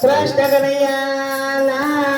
Krishna Kanaiya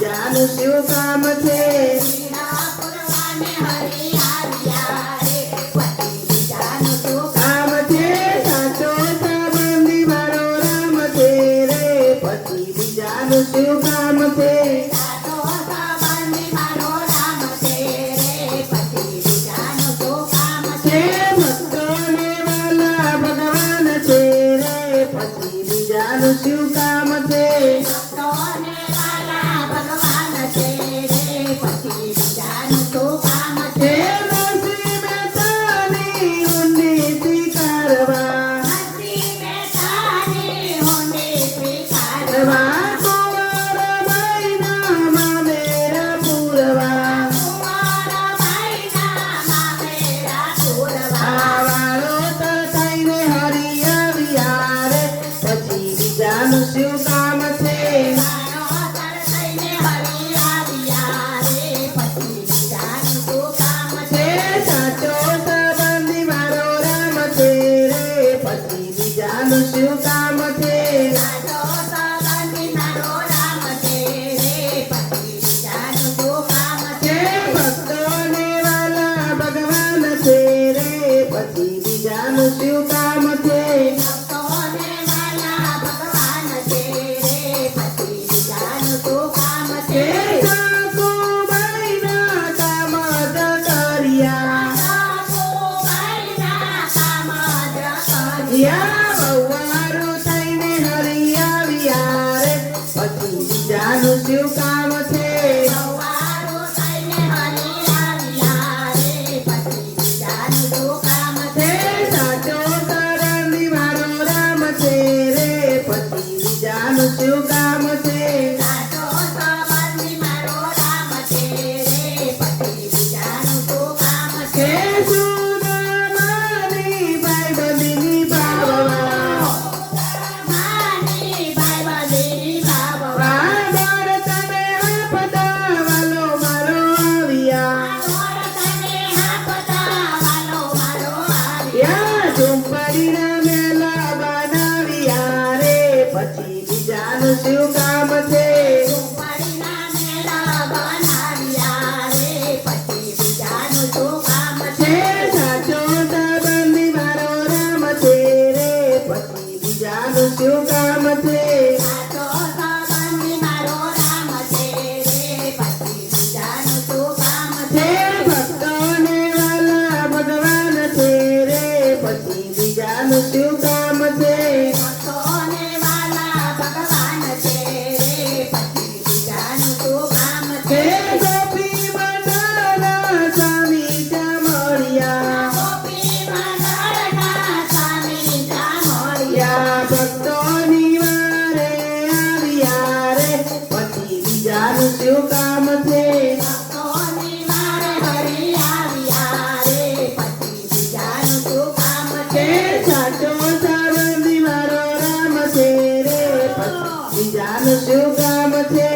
Já não no seu cama મારું શું કામ છે સાચો સંબંધી મારો રામ છે રે પછી બીજાનું શું કામ વાલા ભગવાન છે રે, પછી બીજાનું શું કામ yeah. પછી બીજાનું શું કામ છે? મારું શું કામ છે બીજાનું શું કામ છે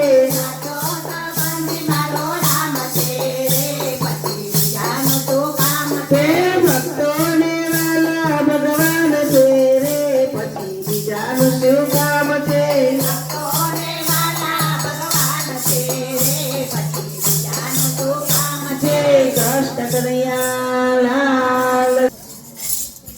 ભક્તો ને વાલા ભગવાન છે રે પછી બીજાનું શું કામ